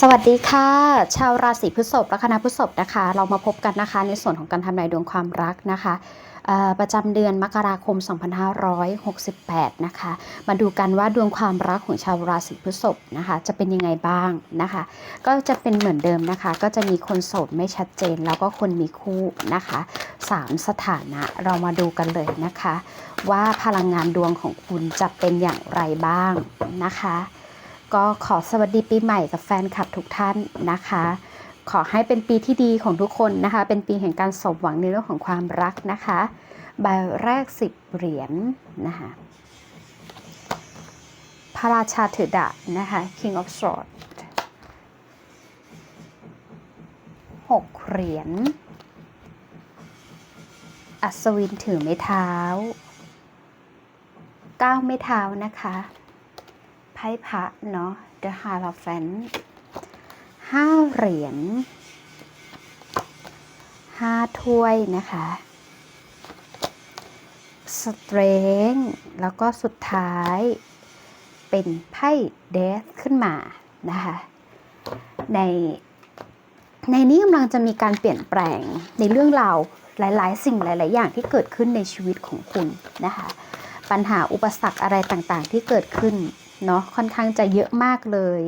สวัสดีค่ะ ชาวราศีพฤษภและคณะพฤษภนะคะ เรามาพบกันนะคะ ในส่วนของการทำนายดวงความรักนะคะประจำเดือนมกราคม 2568 นะคะ มาดูกันว่าดวงความรักของชาวราศีพฤษภนะคะ จะเป็นยังไงบ้างนะคะ ก็จะเป็นเหมือนเดิมนะคะ ก็จะมีคนโสดไม่ชัดเจน แล้วก็คนมีคู่นะคะสามสถานะเรามาดูกันเลยนะคะ ว่าพลังงานดวงของคุณจะเป็นอย่างไรบ้างนะคะ ก็ขอสวัสดีปีใหม่กับแฟนคลับทุกท่านนะคะ ขอให้เป็นปีที่ดีของทุกคนนะคะ เป็นปีแห่งการสมหวังในเรื่องของความรักนะคะใบแรก10เหรียญนะคะพระราชาถือดานะคะ King of Swords หกเหรียญ อัศวินถือไม้เท้า เก้าไม้เท้านะคะ ไพ่พระเนาะ The Hierophant ห้าเหรียญห้าถ้วยนะคะ สเตรนแล้วก็สุดท้ายเป็นไพ่เดธขึ้นมานะคะ ในในนี้กำลังจะมีการเปลี่ยนแปลงในเรื่องราวหลาย ๆ สิ่งหลาย ๆ อย่างที่เกิดขึ้นในชีวิตของคุณนะคะ ปัญหาอุปสรรคอะไรต่าง ๆ ที่เกิดขึ้น เนาะค่อนข้างจะเยอะมากเลย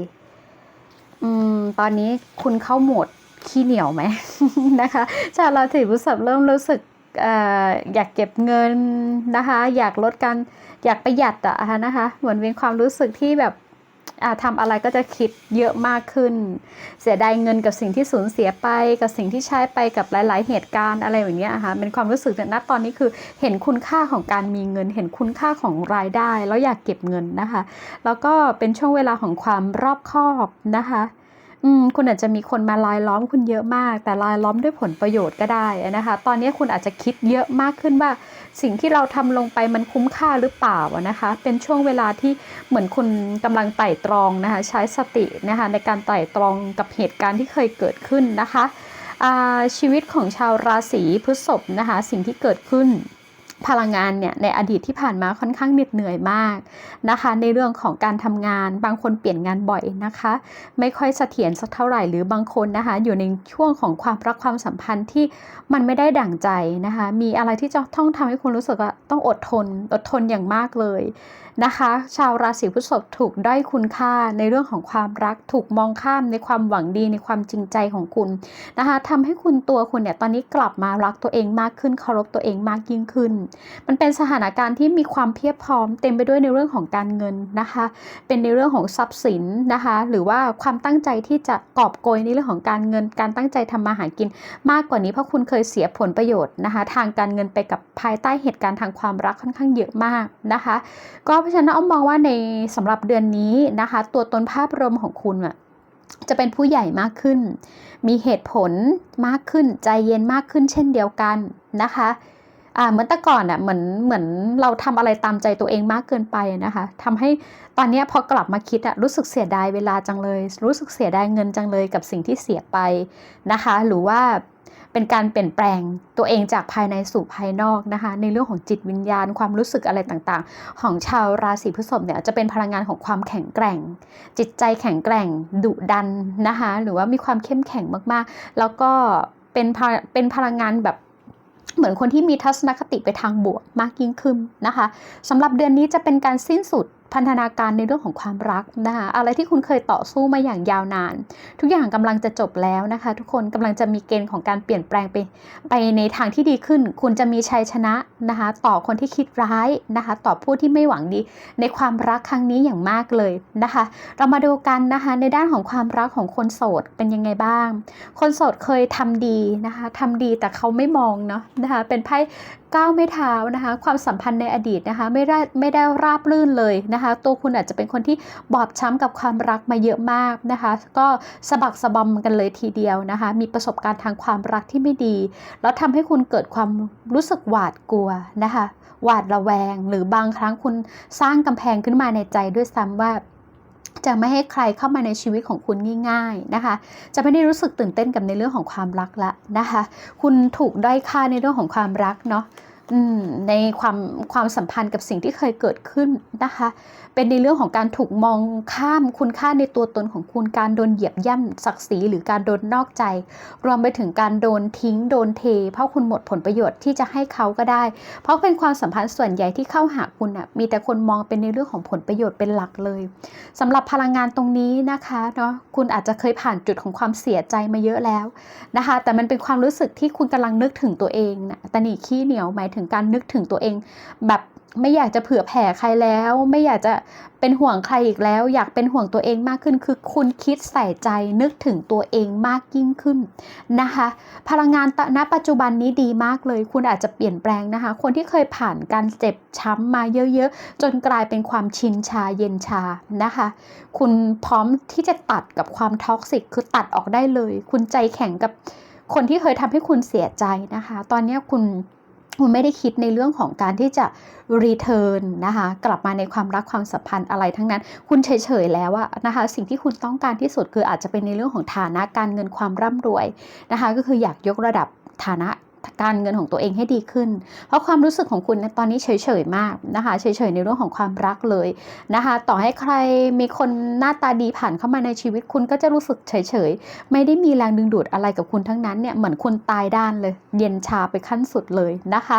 อืม ตอนนี้คุณเข้าโหมดขี้เหนียวไหมนะคะ ชาวราศีพฤษภเริ่มรู้สึกออยากเก็บเงินนะคะ อยากลดการอยากประหยัดอะนะคะ เหมือนเป็นความรู้สึกที่แบบ ทำอะไรก็จะคิดเยอะมากขึ้น เสียดายเงินกับสิ่งที่สูญเสียไปกับสิ่งที่ใช้ไปกับหลาย ๆ เหตุการณ์อะไรแบบเนี้ยค่ะเป็นความรู้สึกณตอนนี้คือเห็นคุณค่าของการมีเงิน เห็นคุณค่าของรายได้ แล้วอยากเก็บเงินนะคะ แล้วก็เป็นช่วงเวลาของความรอบคอบนะคะอืมคุณอาจจะมีคนมาลายล้อมคุณเยอะมาก แต่ลายล้อมด้วยผลประโยชน์ก็ได้นะคะ ตอนนี้คุณอาจจะคิดเยอะมากขึ้นว่า สิ่งที่เราทำลงไปมันคุ้มค่าหรือเปล่านะคะ เป็นช่วงเวลาที่เหมือนคุณกำลังไต่ตรองนะคะใช้สตินะคะในการไต่ตรองกับเหตุการณ์ที่เคยเกิดขึ้นนะคะชีวิตของชาวราศีพฤษภนะคะสิ่งที่เกิดขึ้น พลังงานเนี่ยในอดีตที่ผ่านมาค่อนข้างเหน็ดเหนื่อยมากนะคะ ในเรื่องของการทำงานบางคนเปลี่ยนงานบ่อยนะคะ ไม่ค่อยเสถียรสักเท่าไหร่หรือบางคนนะคะ อยู่ในช่วงของความรักความสัมพันธ์ที่มันไม่ได้ดั่งใจนะคะ มีอะไรที่จะต้องทำให้คุณรู้สึกว่าต้องอดทน อดทนอย่างมากเลย นะคะ ชาวราศีพฤษภถูกด้อยคุณค่าในเรื่องของความรัก ถูกมองข้ามในความหวังดีในความจริงใจของคุณนะคะทำให้คุณตัวคุณเนี่ยตอนนี้กลับมารักตัวเองมากขึ้นเคารพตัวเองมากยิ่งขึ้น มันเป็นสถานการณ์ที่มีความเพียบพร้อม เต็มไปด้วยในเรื่องของการเงินนะคะ เป็นในเรื่องของทรัพย์สินนะคะ หรือว่าความตั้งใจที่จะกอบโกยในเรื่องของการเงิน การตั้งใจทำมาหากิน มากกว่านี้เพราะคุณเคยเสียผลประโยชน์นะคะ ทางการเงินไปกับภายใต้เหตุการณ์ทางความรักค่อนข้างเยอะมากนะคะ ก็พราะฉะนั้นอ้อมมองว่าในสำหรับเดือนนี้นะคะ ตัวตนภาพรวมของคุณอะจะเป็นผู้ใหญ่มากขึ้น มีเหตุผลมากขึ้น ใจเย็นมากขึ้นเช่นเดียวกันนะคะอ่าเหมือนแต่ก่อนอะเหมือนเหมือนเราทำอะไรตามใจตัวเองมากเกินไปนะคะทำให้ตอนนี้พอกลับมาคิดอะรู้สึกเสียดายเวลาจังเลย รู้สึกเสียดายเงินจังเลยกับสิ่งที่เสียไปนะคะ หรือว่า เป็นการเปลี่ยนแปลงตัวเองจากภายในสู่ภายนอกนะคะ ในเรื่องของจิตวิญญาณความรู้สึกอะไรต่างๆ ของชาวราศีพฤษภเนี่ยจะเป็นพลังงานของความแข็งแกร่ง จิตใจแข็งแกร่งดุดันนะคะหรือว่ามีความเข้มแข็งมากๆ แล้วก็เป็นพลเป็นพลังงานแบบเหมือนคนที่มีทัศนคติไปทางบวกมากยิ่งขึ้นนะคะสำหรับเดือนนี้จะเป็นการสิ้นสุด พันธนาการในเรื่องของความรักนะคะอะไรที่คุณเคยต่อสู้มาอย่างยาวนาน ทุกอย่างกำลังจะจบแล้วนะคะ ทุกคนกำลังจะมีเกณฑ์ของการเปลี่ยนแปลงไปไปในทางที่ดีขึ้น คุณจะมีชัยชนะนะคะ ต่อคนที่คิดร้ายนะคะ ต่อผู้ที่ไม่หวังดี ในความรักครั้งนี้อย่างมากเลยนะคะ เรามาดูกันนะคะในด้านของความรักของคนโสดเป็นยังไงบ้าง คนโสดเคยทำดีนะคะทำดีแต่เขาไม่มองเนาะนะคะเป็นไพ่ก้าวไม่เท้านะคะ ความสัมพันธ์ในอดีตนะคะ ไม่ได้ไม่ได้ราบรื่นเลยนะคะตัวคุณอาจจะเป็นคนที่บอบช้ำกับความรักมาเยอะมากนะคะ ก็สะบักสะบอมกันเลยทีเดียวนะคะ มีประสบการณ์ทางความรักที่ไม่ดี แล้วทำให้คุณเกิดความรู้สึกหวาดกลัวนะคะหวาดระแวง หรือบางครั้งคุณสร้างกำแพงขึ้นมาในใจด้วยซ้ำว่าจะไม่ให้ใครเข้ามาในชีวิตของคุณง่ายๆนะคะ จะไม่ได้รู้สึกตื่นเต้นกับในเรื่องของความรักละนะคะ คุณถูกด้อยค่าในเรื่องของความรักเนาะ ในความความสัมพันธ์กับสิ่งที่เคยเกิดขึ้นนะคะ เป็นในเรื่องของการถูกมองข้ามคุณค่าในตัวตนของคุณ การโดนเหยียบย่ำศักดิ์ศรีหรือการโดนนอกใจ รวมไปถึงการโดนทิ้งโดนเท เพราะคุณหมดผลประโยชน์ที่จะให้เขาก็ได้ เพราะเป็นความสัมพันธ์ส่วนใหญ่ที่เข้าหาคุณอะมีแต่คนมองเป็นในเรื่องของผลประโยชน์เป็นหลักเลยสำหรับพลังงานตรงนี้นะคะเนาะคุณอาจจะเคยผ่านจุดของความเสียใจมาเยอะแล้วนะคะ แต่มันเป็นความรู้สึกที่คุณกำลังนึกถึงตัวเองนะตะหนีขี้เหนียวหมายถึงการนึกถึงตัวเอง แบบไม่อยากจะเผื่อแผ่ใครแล้ว ไม่อยากจะเป็นห่วงใครอีกแล้ว อยากเป็นห่วงตัวเองมากขึ้น คือคุณคิดใส่ใจนึกถึงตัวเองมากยิ่งขึ้นนะคะ พลังงานตณปัจจุบันนี้ดีมากเลย คุณอาจจะเปลี่ยนแปลงนะคะ คนที่เคยผ่านการเจ็บช้ำมาเยอะๆ จนกลายเป็นความชินชาเย็นชานะคะ คุณพร้อมที่จะตัดกับความท็อกซิกคือตัดออกได้เลย คุณใจแข็งกับคนที่เคยทำให้คุณเสียใจนะคะ ตอนนี้คุณ คุณไม่ได้คิดในเรื่องของการที่จะรีเทิร์นนะคะกลับมาในความรักความสัมพันธ์อะไรทั้งนั้น คุณเฉยๆแล้วอะนะคะสิ่งที่คุณต้องการที่สุดคืออาจจะเป็นในเรื่องของฐานะการเงินความร่ำรวยนะคะก็คืออยากยกระดับฐานะ การเงินของตัวเองให้ดีขึ้น เพราะความรู้สึกของคุณในตอนนี้เฉยๆมากนะคะเฉยๆในเรื่องของความรักเลยนะคะ ต่อให้ใครมีคนหน้าตาดีผ่านเข้ามาในชีวิตคุณก็จะรู้สึกเฉยๆไม่ได้มีแรงดึงดูดอะไรกับคุณทั้งนั้นเนี่ยเหมือนคุณตายด้านเลย เย็นชาไปขั้นสุดเลยนะคะ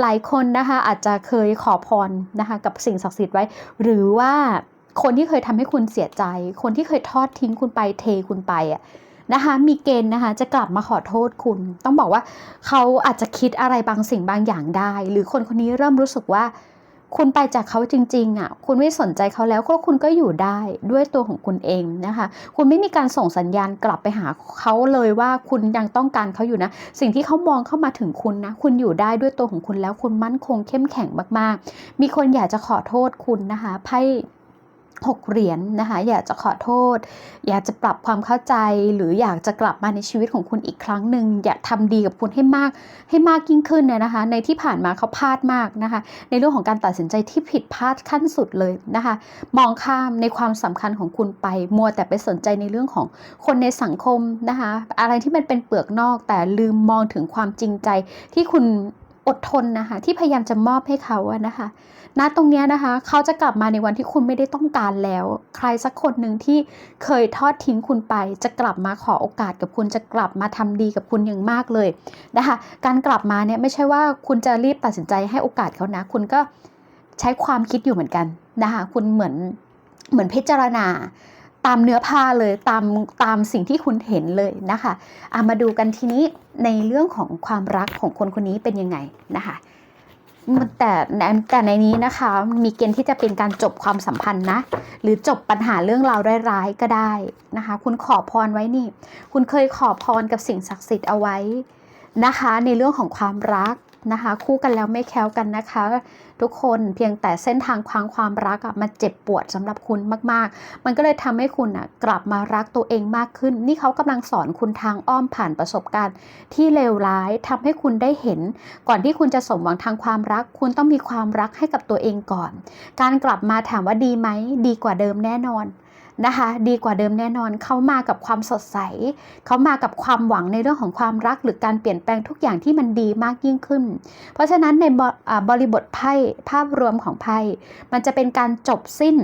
หลายคนนะคะอาจจะเคยขอพรนะคะกับสิ่งศักดิ์สิทธิ์ไว้ หรือว่าคนที่เคยทำให้คุณเสียใจ คนที่เคยทอดทิ้งคุณไปเทคุณไปอะ นะคะมีเกณฑ์นะคะจะกลับมาขอโทษคุณ ต้องบอกว่าเขาอาจจะคิดอะไรบางสิ่งบางอย่างได้ หรือคนคนนี้เริ่มรู้สึกว่า คุณไปจากเขาจริงๆอะคุณไม่สนใจเขาแล้วก็คุณก็อยู่ได้ด้วยตัวของคุณเองนะคะคุณไม่มีการส่งสัญญาณกลับไปหาเขาเลยว่าคุณยังต้องการเขาอยู่นะ สิ่งที่เขามองเข้ามาถึงคุณนะคุณอยู่ได้ด้วยตัวของคุณแล้วคุณมั่นคงเข้มแข็งมากๆ มีคนอยากจะขอโทษคุณนะคะไพ่ หกเหรียญนนะคะอยากจะขอโทษ อยากจะปรับความเข้าใจ หรืออยากจะกลับมาในชีวิตของคุณอีกครั้งหนึ่งอยากทำดีกับคุณให้มากให้มากยิ่งขึ้นเนี่ยนะคะ ในที่ผ่านมาเขาพลาดมากนะคะ ในเรื่องของการตัดสินใจที่ผิดพลาดขั้นสุดเลยนะคะ มองข้ามในความสำคัญของคุณไปมัวแต่ไปสนใจในเรื่องของคนในสังคมนะคะ อะไรที่มันเป็นเปลือกนอกแต่ลืมมองถึงความจริงใจที่คุณ อดทนนะคะที่พยายามจะมอบให้เขาอะนะคะณตรงเนี้ยนะคะ เขาจะกลับมาในวันที่คุณไม่ได้ต้องการแล้ว ใครสักคนหนึ่งที่เคยทอดทิ้งคุณไป จะกลับมาขอโอกาสกับคุณจะกลับมาทำดีกับคุณอย่างมากเลยนะคะ การกลับมาเนี่ยไม่ใช่ว่าคุณจะรีบตัดสินใจให้โอกาสเขานะ คุณก็ใช้ความคิดอยู่เหมือนกันนะคะ คุณเหมือนเหมือนพิจารณา ตามเนื้อผ้าเลยตามตามสิ่งที่คุณเห็นเลยนะคะอามาดูกันทีนี้ในเรื่องของความรักของคนคนนี้เป็นยังไงนะคะแต่แต่ในนี้นะคะมีเกณฑ์ที่จะเป็นการจบความสัมพันธ์นะ หรือจบปัญหาเรื่องราวร้ายๆก็ได้นะคะ คุณขอพรไว้นี่ คุณเคยขอพรกับสิ่งศักดิ์สิทธิ์เอาไว้นะคะ ในเรื่องของความรัก นะคะ คู่กันแล้วไม่แค้วกันนะคะ ทุกคนเพียงแต่เส้นทางความความรักอะมันเจ็บปวดสำหรับคุณมาก ๆ มันก็เลยทำให้คุณอะกลับมารักตัวเองมากขึ้น นี่เขากำลังสอนคุณทางอ้อมผ่านประสบการณ์ ที่เลวร้ายทำให้คุณได้เห็น ก่อนที่คุณจะสมหวังทางความรัก คุณต้องมีความรักให้กับตัวเองก่อน การกลับมาถามว่าดีไหมดีกว่าเดิมแน่นอน นะคะ ดีกว่าเดิมแน่นอนเขามากับความสดใสเขามากับความหวังในเรื่องของความรัก หรือการเปลี่ยนแปลงทุกอย่างที่มันดีมากยิ่งขึ้น เพราะฉะนั้นในบริบทไพ่ภาพรวมของไพ่มันจะเป็นการจบสิ้น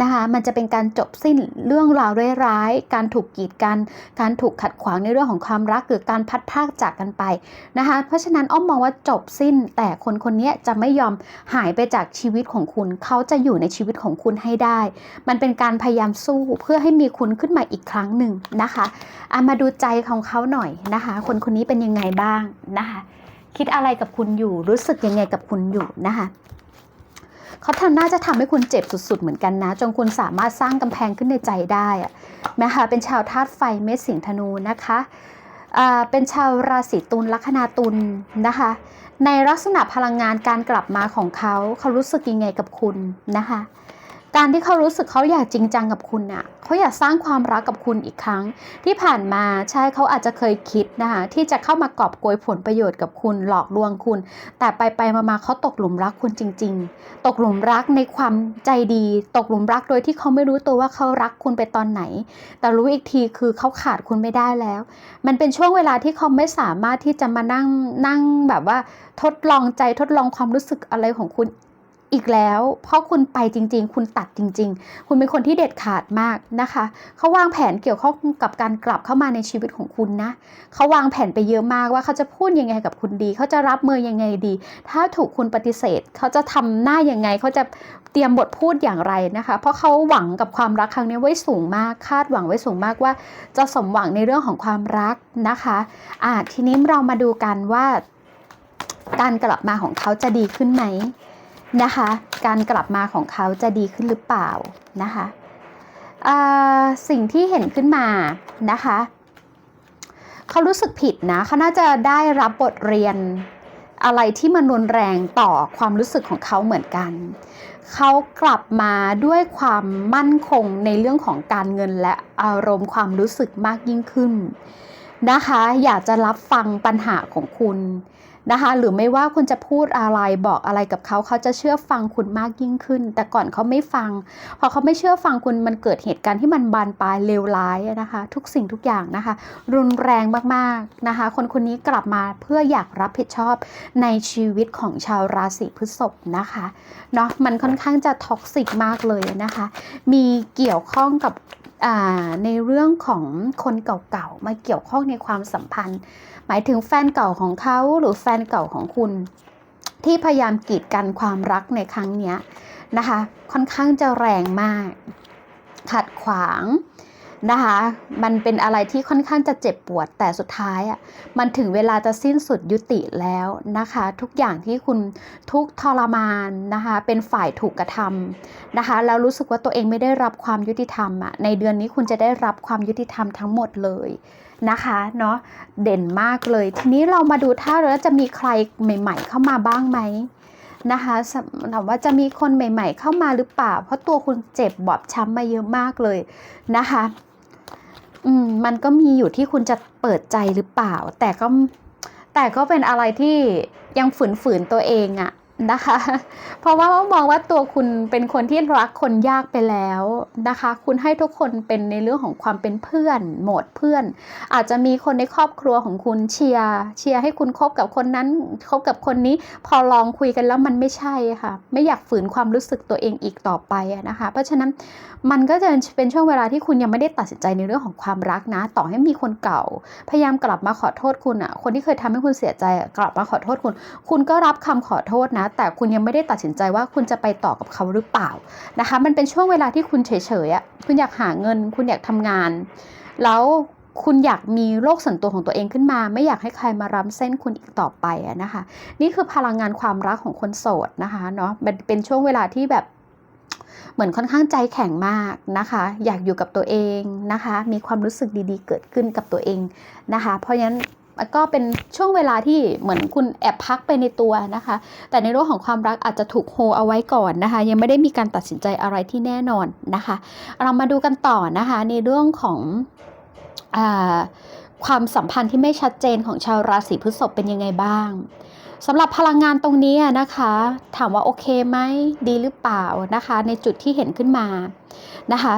นะคะมันจะเป็นการจบสิ้นเรื่องราวร้ายๆ การถูกกีดกัน การถูกขัดขวางในเรื่องของความรักหรือการพัดพากจากกันไปนะคะ เพราะฉะนั้นอ้อมมองว่าจบสิ้น แต่คนคนนี้จะไม่ยอมหายไปจากชีวิตของคุณ เขาจะอยู่ในชีวิตของคุณให้ได้ มันเป็นการพยายามสู้เพื่อให้มีคุณขึ้นมาอีกครั้งหนึ่งนะคะอามาดูใจของเขาหน่อยนะคะ คนคนนี้เป็นยังไงบ้างนะคะ คิดอะไรกับคุณอยู่ รู้สึกยังไงกับคุณอยู่นะคะ เขาทำน่าจะทำให้คุณเจ็บสุดๆ เหมือนกันนะ จนคุณสามารถสร้างกำแพงขึ้นในใจได้อะนะคะเป็นชาวธาตุไฟเมษสิงธนูนะคะเป็นชาวราศีตุลลัคนาตุลนะคะ ในลักษณะพลังงานการกลับมาของเขาเขารู้สึกยังไงกับคุณนะคะ การที่เขารู้สึกเขาอยากจริงจังกับคุณน่ะเขาอยากสร้างความรักกับคุณอีกครั้ง ที่ผ่านมาใช่เขาอาจจะเคยคิดนะคะที่จะเข้ามากอบโกยผลประโยชน์กับคุณหลอกลวงคุณ แต่ไปไปมาๆเขาตกหลุมรักคุณจริง ๆ ตกหลุมรักในความใจดี ตกหลุมรักโดยที่เขาไม่รู้ตัวว่าเขารักคุณไปตอนไหน แต่รู้อีกทีคือเขาขาดคุณไม่ได้แล้ว มันเป็นช่วงเวลาที่เขาไม่สามารถที่จะมานั่งนั่งแบบว่าทดลองใจทดลองความรู้สึกอะไรของคุณ อีกแล้ว เพราะคุณไปจริง ๆ คุณตัดจริง ๆ คุณเป็นคนที่เด็ดขาดมากนะคะเขาวางแผนเกี่ยวข้องกับการกลับเข้ามาในชีวิตของคุณนะเขาวางแผนไปเยอะมากว่าเขาจะพูดยังไงกับคุณดี เขาจะรับมือยังไงดี ถ้าถูกคุณปฏิเสธ เขาจะทำหน้ายังไง เขาจะเตรียมบทพูดอย่างไรนะคะ เพราะเขาหวังกับความรักครั้งนี้ไว้สูงมาก คาดหวังไว้สูงมากว่า จะสมหวังในเรื่องของความรักนะคะอ่าทีนี้เรามาดูกันว่า การกลับมาของเขาจะดีขึ้นไหม นะคะ การกลับมาของเขาจะดีขึ้นหรือเปล่านะคะสิ่งที่เห็นขึ้นมานะคะเขารู้สึกผิดนะเขาน่าจะได้รับบทเรียนอะไรที่มันรุนแรงต่อความรู้สึกของเขาเหมือนกัน เขากลับมาด้วยความมั่นคงในเรื่องของการเงินและอารมณ์ความรู้สึกมากยิ่งขึ้นนะคะ อยากจะรับฟังปัญหาของคุณ นะคะ หรือไม่ว่าคุณจะพูดอะไรบอกอะไรกับเขาเขาจะเชื่อฟังคุณมากยิ่งขึ้น แต่ก่อนเขาไม่ฟัง พอเขาไม่เชื่อฟังคุณมันเกิดเหตุการณ์ที่มันบานปลายเลวร้ายนะคะ ทุกสิ่งทุกอย่างนะคะ รุนแรงมากๆนะคะ คนคนนี้กลับมาเพื่ออยากรับผิดชอบในชีวิตของชาวราศีพฤษภนะคะเนาะมันค่อนข้างจะท็อกซิกมากเลยนะคะ มีเกี่ยวข้องกับ ในเรื่องของคนเก่าๆมาเกี่ยวข้องในความสัมพันธ์ หมายถึงแฟนเก่าของเขาหรือแฟนเก่าของคุณ ที่พยายามกีดกันความรักในครั้งนี้นะคะ ค่อนข้างจะแรงมาก ขัดขวาง นะคะ มันเป็นอะไรที่ค่อนข้างจะเจ็บปวดแต่สุดท้ายอะมันถึงเวลาจะสิ้นสุดยุติแล้วนะคะ ทุกอย่างที่คุณทุกทรมานนะคะ เป็นฝ่ายถูกกระทำนะคะแล้วรู้สึกว่าตัวเองไม่ได้รับความยุติธรรมอะในเดือนนี้คุณจะได้รับความยุติธรรมทั้งหมดเลยนะคะเนาะเด่นมากเลย ทีนี้เรามาดูถ้าแล้วจะมีใครใหม่ ๆ เข้ามาบ้างไหมนะคะถามว่าจะมีคนใหม่ ๆ เข้ามาหรือเปล่า เพราะตัวคุณเจ็บบอบช้ำมาเยอะมากเลยนะคะ อืมมันก็มีอยู่ที่คุณจะเปิดใจหรือเปล่า แต่ก็แต่ก็เป็นอะไรที่ยังฝืนฝืนตัวเองอะ นะคะ เพราะว่ามองว่าตัวคุณเป็นคนที่รักคนยากไปแล้วนะคะ คุณให้ทุกคนเป็นในเรื่องของความเป็นเพื่อน โหมดเพื่อน อาจจะมีคนในครอบครัวของคุณเชียร์เชียร์ให้คุณคบกับคนนั้นคบกับคนนี้ พอลองคุยกันแล้วมันไม่ใช่ค่ะ ไม่อยากฝืนความรู้สึกตัวเองอีกต่อไปนะคะ เพราะฉะนั้นมันก็จะเป็นช่วงเวลาที่คุณยังไม่ได้ตัดสินใจในเรื่องของความรักนะ ต่อให้มีคนเก่า พยายามกลับมาขอโทษคุณอะคนที่เคยทำให้คุณเสียใจกลับมาขอโทษคุณ คุณก็รับคำขอโทษนะแต่คุณยังไม่ได้ตัดสินใจว่าคุณจะไปต่อกับเขาหรือเปล่านะคะ มันเป็นช่วงเวลาที่คุณเฉยๆอะคุณอยากหาเงิน คุณอยากทำงาน แล้วคุณอยากมีโลกส่วนตัวของตัวเองขึ้นมา ไม่อยากให้ใครมาร้ำเส้นคุณอีกต่อไปอะนะคะ นี่คือพลังงานความรักของคนโสดนะคะเนาะเป็นช่วงเวลาที่แบบเหมือนค่อนข้างใจแข็งมากนะคะ อยากอยู่กับตัวเองนะคะ มีความรู้สึกดีๆ เกิดขึ้นกับตัวเองนะคะ เพราะฉะนั้น ก็เป็นช่วงเวลาที่เหมือนคุณแอบพักไปในตัวนะคะ แต่ในเรื่องของความรักอาจจะถูกโฮเอาไว้ก่อนนะคะ ยังไม่ได้มีการตัดสินใจอะไรที่แน่นอนนะคะ เรามาดูกันต่อนะคะในเรื่องของอความสัมพันธ์ที่ไม่ชัดเจนของชาวราศีพฤษภเป็นยังไงบ้าง สำหรับพลังงานตรงนี้นะคะ ถามว่าโอเคไหมดีหรือเปล่านะคะ ในจุดที่เห็นขึ้นมานะคะ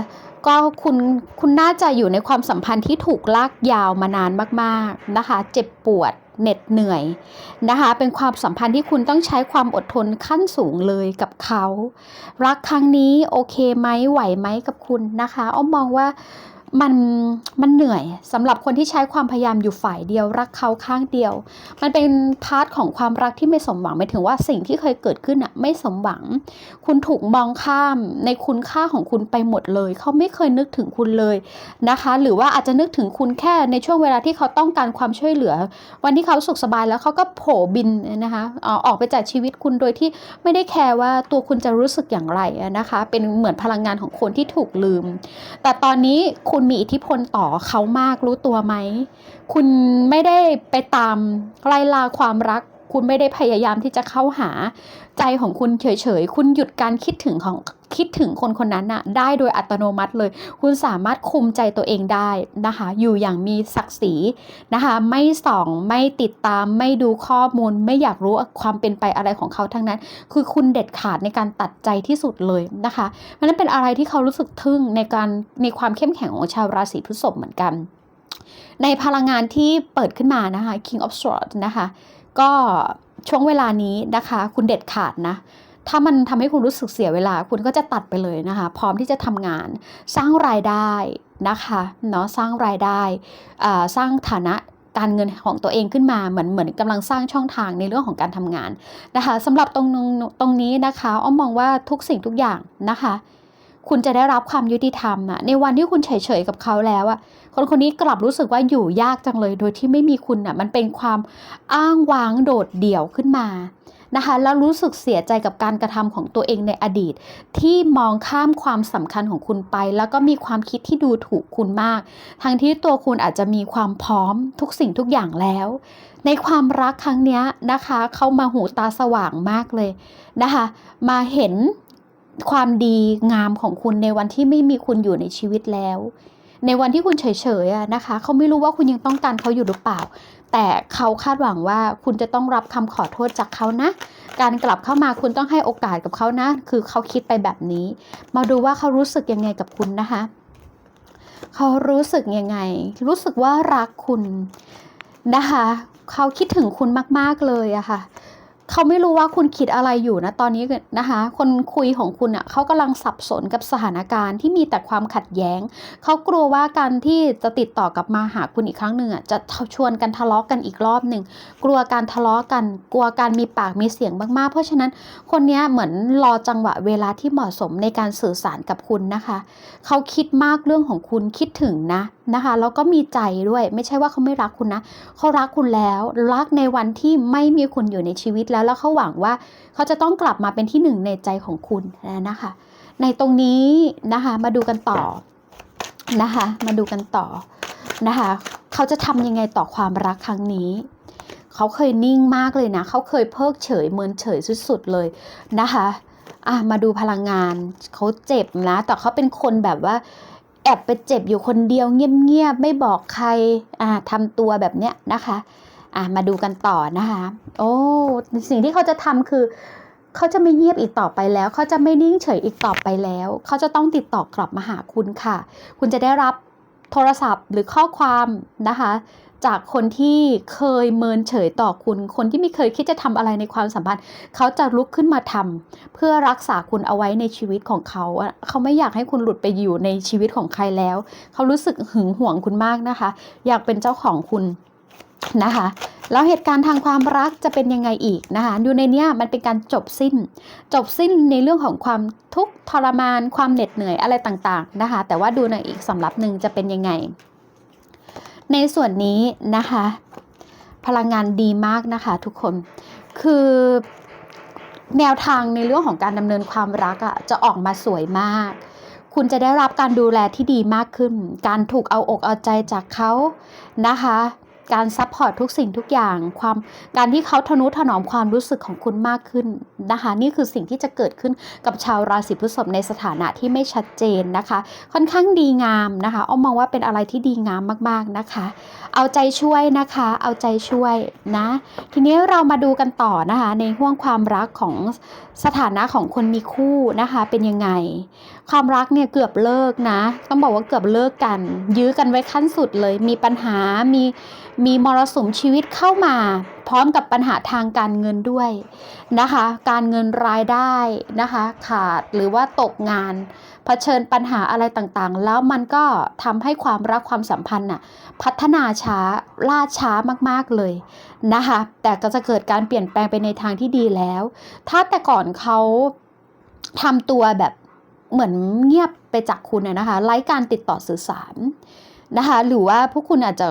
ก็คุณคุณน่าจะอยู่ในความสัมพันธ์ที่ถูกลากยาวมานานมากๆนะคะ เจ็บปวดเหน็ดเหนื่อยนะคะ เป็นความสัมพันธ์ที่คุณต้องใช้ความอดทนขั้นสูงเลยกับเขา รักครั้งนี้โอเคไหมไหวไหมกับคุณนะคะอ้อมมองว่า มันมันเหนื่อยสำหรับคนที่ใช้ความพยายามอยู่ฝ่ายเดียวรักเขาข้างเดียว มันเป็นพาร์ทของความรักที่ไม่สมหวังหมายถึงว่าสิ่งที่เคยเกิดขึ้นอะไม่สมหวัง คุณถูกมองข้ามในคุณค่าของคุณไปหมดเลย เขาไม่เคยนึกถึงคุณเลยนะคะ หรือว่าอาจจะนึกถึงคุณแค่ในช่วงเวลาที่เขาต้องการความช่วยเหลือ วันที่เขาสุขสบายแล้วเขาก็โผบินนะคะออออกไปจากชีวิตคุณโดยที่ไม่ได้แคร์ว่าตัวคุณจะรู้สึกอย่างไรนะคะ เป็นเหมือนพลังงานของคนที่ถูกลืม แต่ตอนนี้คุณมีอิทธิพลต่อเขามากรู้ตัวไหม คุณไม่ได้ไปตามไล่ล่าความรัก คุณไม่ได้พยายามที่จะเข้าหาใจของคุณเฉยๆ คุณหยุดการคิดถึงของคิดถึงคนคนนั้นน่ะได้โดยอัตโนมัติเลย คุณสามารถคุมใจตัวเองได้นะคะ อยู่อย่างมีศักดิ์ศรีนะคะ ไม่ส่องไม่ติดตามไม่ดูข้อมูล ไม่อยากรู้ความเป็นไปอะไรของเขาทั้งนั้น คือคุณเด็ดขาดในการตัดใจที่สุดเลยนะคะมันนั้นเป็นอะไรที่เขารู้สึกทึ่งในการในความเข้มแข็งของชาวราศีพฤษภเหมือนกัน ในพลังงานที่เปิดขึ้นมานะคะ King of Swords นะคะ ก็ช่วงเวลานี้นะคะ คุณเด็ดขาดนะถ้ามันทำให้คุณรู้สึกเสียเวลา คุณก็จะตัดไปเลยนะคะ พร้อมที่จะทำงานสร้างรายได้นะคะเนาะสร้างรายได้อ่าสร้างฐานะการเงินของตัวเองขึ้นมาเหมือนเหมือนกำลังสร้างช่องทางในเรื่องของการทำงานนะคะสำหรับตรงนึงตรงนี้นะคะอ้อมมองว่าทุกสิ่งทุกอย่างนะคะ คุณจะได้รับความยุติธรรมอะในวันที่คุณเฉยๆกับเขาแล้วอะคนคนนี้กลับรู้สึกว่าอยู่ยากจังเลย โดยที่ไม่มีคุณอะมันเป็นความอ้างว้างโดดเดี่ยวขึ้นมานะคะแล้วรู้สึกเสียใจกับการกระทำของตัวเองในอดีต ที่มองข้ามความสำคัญของคุณไป แล้วก็มีความคิดที่ดูถูกคุณมาก ทั้งที่ตัวคุณอาจจะมีความพร้อมทุกสิ่งทุกอย่างแล้ว ในความรักครั้งนี้นะคะ เขามาหูตาสว่างมากเลยนะคะ มาเห็น ความดีงามของคุณในวันที่ไม่มีคุณอยู่ในชีวิตแล้ว ในวันที่คุณเฉยๆอะนะคะ เขาไม่รู้ว่าคุณยังต้องการเขาอยู่หรือเปล่า แต่เขาคาดหวังว่าคุณจะต้องรับคำขอโทษจากเขานะ การกลับเข้ามาคุณต้องให้โอกาสกับเขานะ คือเขาคิดไปแบบนี้ มาดูว่าเขารู้สึกยังไงกับคุณนะคะ เขารู้สึกยังไง รู้สึกว่ารักคุณนะคะ เขาคิดถึงคุณมากๆเลยอะค่ะ เขาไม่รู้ว่าคุณคิดอะไรอยู่นะตอนนี้นะคะ คนคุยของคุณอะเขากำลังสับสนกับสถานการณ์ที่มีแต่ความขัดแย้ง เขากลัวว่าการที่จะติดต่อกลับมาหาคุณอีกครั้งหนึ่งอะจะชวนกันทะเลาะกันอีกรอบหนึ่งกลัวการทะเลาะกัน กลัวการมีปากมีเสียงมากๆ เพราะฉะนั้นคนนี้เหมือนรอจังหวะเวลาที่เหมาะสมในการสื่อสารกับคุณนะคะเขาคิดมากเรื่องของคุณคิดถึงนะนะคะแล้วก็มีใจด้วยไม่ใช่ว่าเขาไม่รักคุณนะเขารักคุณแล้วรักในวันที่ไม่มีคุณอยู่ในชีวิตแล้วแล้วเขาหวังว่าเขาจะต้องกลับมาเป็นที่หนึ่งในใจของคุณนะคะ ในตรงนี้นะคะมาดูกันต่อนะคะ มาดูกันต่อนะคะเขาจะทำยังไงต่อความรักครั้งนี้เขาเคยนิ่งมากเลยนะ เขาเคยเพิกเฉยเมินเฉยสุดๆเลยนะคะอะมาดูพลังงานเขาเจ็บนะแต่เขาเป็นคนแบบว่า แอบไปเจ็บอยู่คนเดียวเงียบๆไม่บอกใครอ่าทำตัวแบบเนี้ยนะคะ อะมาดูกันต่อนะคะ โอ้ สิ่งที่เขาจะทำคือเขาจะไม่เงียบอีกต่อไปแล้ว เขาจะไม่นิ่งเฉยอีกต่อไปแล้ว เขาจะต้องติดต่อกลับมาหาคุณค่ะ คุณจะได้รับโทรศัพท์หรือข้อความนะคะ จากคนที่เคยเมินเฉยต่อคุณ คนที่ไม่เคยคิดจะทำอะไรในความสัมพันธ์ เขาจะลุกขึ้นมาทำเพื่อรักษาคุณเอาไว้ในชีวิตของเขา เขาไม่อยากให้คุณหลุดไปอยู่ในชีวิตของใครแล้ว เขารู้สึกหึงหวงคุณมากนะคะ อยากเป็นเจ้าของคุณ นะคะแล้วเหตุการณ์ทางความรักจะเป็นยังไงอีกนะคะอยู่ในเนี้ยมันเป็นการจบสิ้น จบสิ้นในเรื่องของความทุกข์ทรมาน ความเหน็ดเหนื่อยอะไรต่างๆนะคะ แต่ว่าดูในอีกสำรับหนึ่งจะเป็นยังไง ในส่วนนี้นะคะ พลังงานดีมากนะคะทุกคนคือแนวทางในเรื่องของการดำเนินความรักอะ่ะจะออกมาสวยมาก คุณจะได้รับการดูแลที่ดีมากขึ้น การถูกเอาอกเอาใจจากเขานะคะ การซัพพอร์ตทุกสิ่งทุกอย่างความการที่เขาทนุถนอมความรู้สึกของคุณมากขึ้นนะคะ นี่คือสิ่งที่จะเกิดขึ้นกับชาวราศีพฤษภในสถานะที่ไม่ชัดเจนนะคะ ค่อนข้างดีงามนะคะอ้อมมองว่าเป็นอะไรที่ดีงามมากๆนะคะ เอาใจช่วยนะคะ เอาใจช่วยนะ ทีนี้เรามาดูกันต่อนะคะ ในห่วงความรักของสถานะของคนมีคู่นะคะ เป็นยังไงความรักเนี่ยเกือบเลิกนะ ต้องบอกว่าเกือบเลิกกัน ยื้อกันไว้ขั้นสุดเลย มีปัญหา มีมีมรสุมชีวิตเข้ามา พร้อมกับปัญหาทางการเงินด้วยนะคะ การเงินรายได้นะคะ ขาดหรือว่าตกงานเผชิญปัญหาอะไรต่างๆ แล้วมันก็ทำให้ความรักความสัมพันธ์น่ะพัฒนาช้าล่าช้ามากๆเลยนะคะ แต่ก็จะเกิดการเปลี่ยนแปลงไปในทางที่ดีแล้ว ถ้าแต่ก่อนเขาทำตัวแบบ เหมือนเงียบไปจากคุณน่ะนะคะไร้การติดต่อสื่อสารนะคะหรือว่าพวกคุณอาจจะ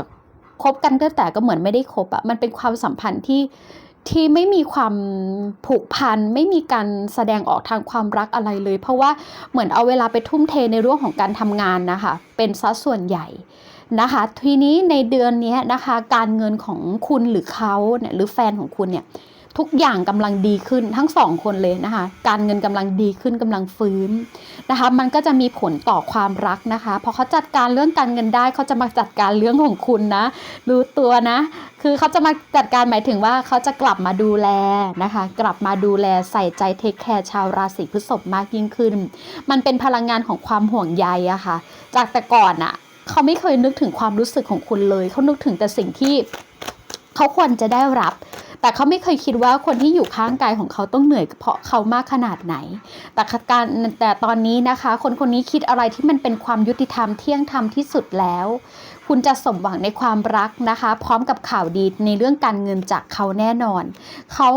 คบกันตั้งแต่ก็เหมือนไม่ได้คบอะมันเป็นความสัมพันธ์ที่ที่ไม่มีความผูกพันไม่มีการแสดงออกทางความรักอะไรเลย เพราะว่าเหมือนเอาเวลาไปทุ่มเทในเรื่องของการทำงานนะคะ เป็นซะส่วนใหญ่นะคะ ทีนี้ในเดือนนี้นะคะ การเงินของคุณหรือเขาเนี่ยหรือแฟนของคุณเนี่ย ทุกอย่างกำลังดีขึ้นทั้งสองคนเลยนะคะ การเงินกำลังดีขึ้นกำลังฟื้นนะคะ มันก็จะมีผลต่อความรักนะคะพอเขาจัดการเรื่องการเงินได้เขาจะมาจัดการเรื่องของคุณนะ รู้ตัวนะ คือเขาจะมาจัดการหมายถึงว่าเขาจะกลับมาดูแลนะคะ กลับมาดูแลใส่ใจเทคแคร์ชาวราศีพฤษภมากยิ่งขึ้น มันเป็นพลังงานของความห่วงใยอะค่ะ จากแต่ก่อนอะเขาไม่เคยนึกถึงความรู้สึกของคุณเลย เขานึกถึงแต่สิ่งที่เขาควรจะได้รับ แต่เขาไม่เคยคิดว่าคนที่อยู่ข้างกายของเขาต้องเหนื่อยเพราะเขามากขนาดไหน แต่การแต่ตอนนี้นะคะ คนคนนี้คิดอะไรที่มันเป็นความยุติธรรมเที่ยงธรรมที่สุดแล้ว คุณจะสมหวังในความรักนะคะ พร้อมกับข่าวดีในเรื่องการเงินจากเขาแน่นอน เขา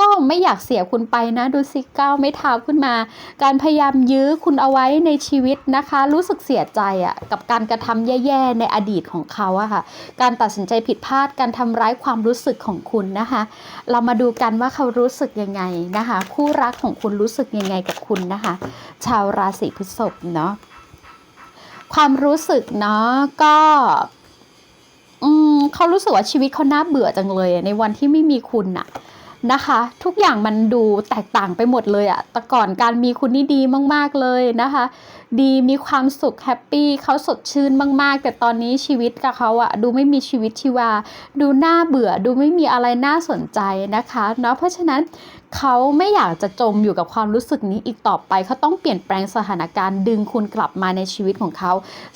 ก็ไม่อยากเสียคุณไปนะ ดูสิก้าวไม่เท้าขึ้นมา การพยายามยื้อคุณเอาไว้ในชีวิตนะคะ รู้สึกเสียใจอะกับการกระทำแย่ๆในอดีตของเขาอะค่ะ การตัดสินใจผิดพลาดการทำร้ายความรู้สึกของคุณนะคะ เรามาดูกันว่าเขารู้สึกยังไงนะคะ คู่รักของคุณรู้สึกยังไงกับคุณนะคะ ชาวราศีพฤษภเนาะ ความรู้สึกเนาะก็เขารู้สึกว่าชีวิตเขาน่าเบื่อจังเลย ในวันที่ไม่มีคุณน่ะนะคะ ทุกอย่างมันดูแตกต่างไปหมดเลยอะแต่ก่อนการมีคุณนี่ดีมาก ๆเลยนะคะ ดีมีความสุขแฮปปี้เขาสดชื่นมาก ๆ แต่ตอนนี้ชีวิตกับเขาอะดูไม่มีชีวิตชีวา ดูน่าเบื่อ ดูไม่มีอะไรน่าสนใจนะคะเนาะเพราะฉะนั้น เขาไม่อยากจะจมอยู่กับความรู้สึกนี้อีกต่อไปเขาต้องเปลี่ยนแปลงสถานการณ์ดึงคุณกลับมาในชีวิตของเขา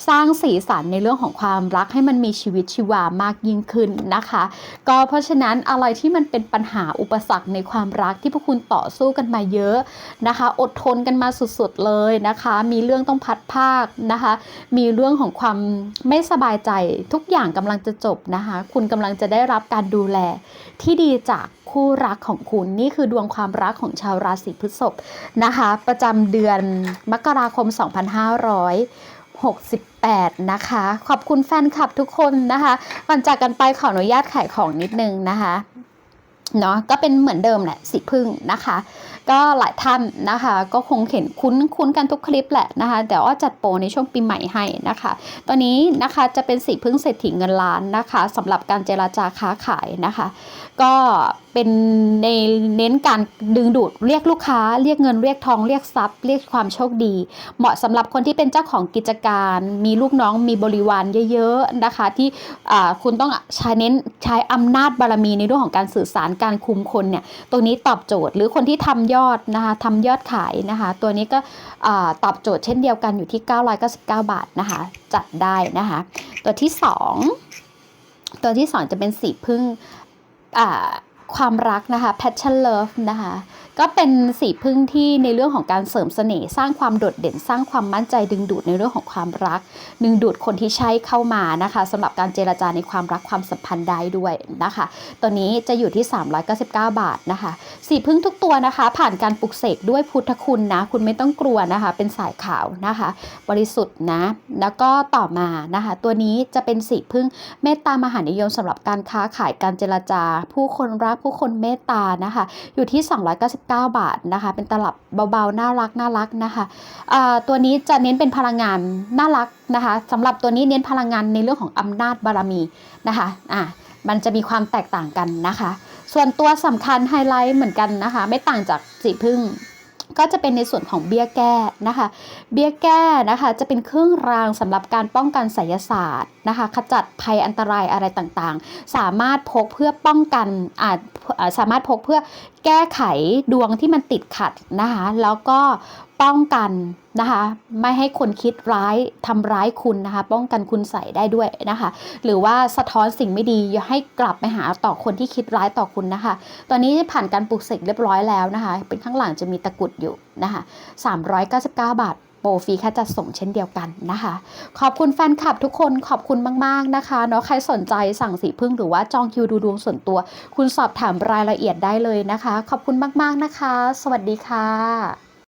สร้างสีสันในเรื่องของความรักให้มันมีชีวิตชีวามากยิ่งขึ้นนะคะ ก็เพราะฉะนั้นอะไรที่มันเป็นปัญหาอุปสรรคในความรักที่พวกคุณต่อสู้กันมาเยอะนะคะ อดทนกันมาสุดๆเลยนะคะ มีเรื่องต้องพัดภาคนะคะ มีเรื่องของความไม่สบายใจทุกอย่างกำลังจะจบนะคะ คุณกำลังจะได้รับการดูแลที่ดีจาก คู่รักของคุณนี่คือดวงความรักของชาวราศีพฤษภนะคะ ประจำเดือนมกราคม 2568 นะคะ ขอบคุณแฟนคลับทุกคนนะคะก่อนจากกันไปขออนุญาตขายของนิดนึงนะคะเนาะก็เป็นเหมือนเดิมแหละสีพึ่งนะคะ ก็หลายท่านนะคะ ก็คงเห็นคุ้นคุ้นกันทุกคลิปแหละนะคะแต่ว่าจัดโปรในช่วงปีใหม่ให้นะคะ ตอนนี้นะคะจะเป็นสีพึ่งเศรษฐีเงินล้านนะคะสำหรับการเจราจาค้าขายนะคะ ก็ เป็นในเน้นการดึงดูดเรียกลูกค้า เรียกเงินเรียกทองเรียกทรัพย์ เรียกความโชคดี เหมาะสำหรับคนที่เป็นเจ้าของกิจการ มีลูกน้องมีบริวารเยอะๆนะคะ ที่คุณต้องใช้เน้นใช้อำนาจบารมีในเรื่องของการสื่อสารการคุมคนเนี่ยตรงนี้ตอบโจทย์หรือคนที่ทำยอดนะคะทำยอดขายนะคะ ตัวนี้ก็ตอบโจทย์เช่นเดียวกันอยู่ที่ 999 บาทนะคะ จัดได้นะคะ ตัวที่ 2 ตัวที่ 2 จะเป็นสีพึ่งอ่า ความรักนะคะ passion love นะคะ ก็เป็นสีพึ่งที่ในเรื่องของการเสริมเสน่ห์สร้างความโดดเด่นสร้างความมั่นใจดึงดูดในเรื่องของความรัก ดึงดูดคนที่ใช้เข้ามานะคะสำหรับการเจรจาในความรักความสัมพันธ์ได้ด้วยนะคะ ตัวนี้จะอยู่ที่ 399 บาทนะคะ สีพึ่งทุกตัวนะคะ ผ่านการปลุกเสกด้วยพุทธคุณนะ คุณไม่ต้องกลัวนะคะ เป็นสายขาวนะคะ บริสุทธิ์นะ แล้วก็ต่อมานะคะ ตัวนี้จะเป็นสีพึ่งเมตตามหานิยมสำหรับการค้าขายการเจรจา ผู้คนรักผู้คนเมตตานะคะ อยู่ที่ 299บาทนะคะ เป็นตลับเบาๆ น่ารักน่ารักนะคะตัวนี้จะเน้นเป็นพลังงานน่ารักนะคะสำหรับตัวนี้เน้นพลังงานในเรื่องของอำนาจบารมีนะคะอะมันจะมีความแตกต่างกันนะคะ ส่วนตัวสำคัญไฮไลท์เหมือนกันนะคะ ไม่ต่างจากสีพึ่ง ก็จะเป็นในส่วนของเบี้ยแก้นะคะ เบี้ยแก้นะคะจะเป็นเครื่องรางสำหรับการป้องกันไสยศาสตร์นะคะ ขจัดภัยอันตรายอะไรต่างๆ สามารถพกเพื่อป้องกันอาจสามารถพกเพื่อแก้ไขดวงที่มันติดขัดนะคะ แล้วก็ ป้องกันนะคะ ไม่ให้คนคิดร้ายทำร้ายคุณนะคะ ป้องกันคุณใส่ได้ด้วยนะคะ หรือว่าสะท้อนสิ่งไม่ดีอย่าให้กลับไปหาต่อคนที่คิดร้ายต่อคุณนะคะ ตอนนี้ผ่านการปลูกเสกเรียบร้อยแล้วนะคะ เป็นข้างหลังจะมีตะกรุดอยู่นะคะ399 บาทโปรฟรีค่าจัดส่งเช่นเดียวกันนะคะ ขอบคุณแฟนคลับทุกคนขอบคุณมาก ๆ นะคะเนาะใครสนใจสั่งสีพึ่งหรือว่าจองคิวดูดวงส่วนตัว คุณสอบถามรายละเอียดได้เลยนะคะ ขอบคุณมาก ๆ นะคะ สวัสดีค่ะ